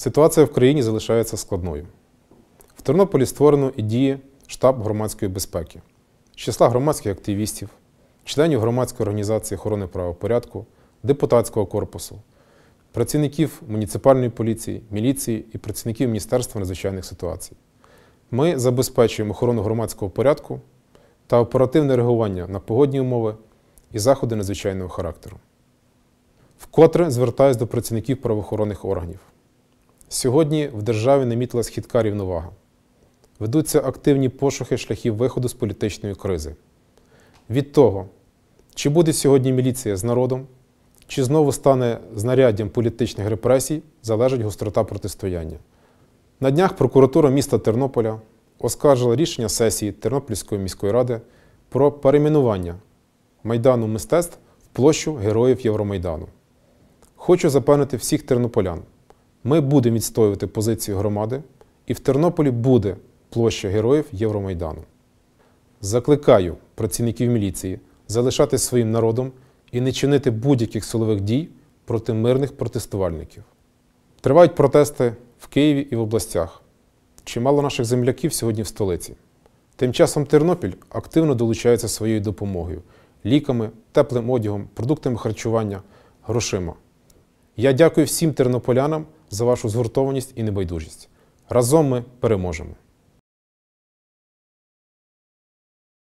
Ситуація в країні залишається складною. В Тернополі створено і діє штаб громадської безпеки з числа громадських активістів, членів громадської організації охорони правопорядку, депутатського корпусу, працівників муніципальної поліції, міліції і працівників Міністерства надзвичайних ситуацій. Ми забезпечуємо охорону громадського порядку та оперативне реагування на погодні умови і заходи надзвичайного характеру. Вкотре звертаюсь до працівників правоохоронних органів. Сьогодні в державі намітилась хитка рівновага. Ведуться активні пошуки шляхів виходу з політичної кризи. Від того, чи буде сьогодні міліція з народом, чи знову стане знаряддям політичних репресій, залежить гострота протистояння. На днях прокуратура міста Тернополя оскаржила рішення сесії Тернопільської міської ради про перейменування Майдану мистецтв в площу Героїв Євромайдану. Хочу запевнити всіх тернополян. Ми будемо відстоювати позицію громади, і в Тернополі буде площа Героїв Євромайдану. Закликаю працівників міліції залишатись своїм народом і не чинити будь-яких силових дій проти мирних протестувальників. Тривають протести в Києві і в областях. Чимало наших земляків сьогодні в столиці. Тим часом Тернопіль активно долучається своєю допомогою ліками, теплим одягом, продуктами харчування, грошима. Я дякую всім тернополянам за вашу згуртованість і небайдужість. Разом ми переможемо.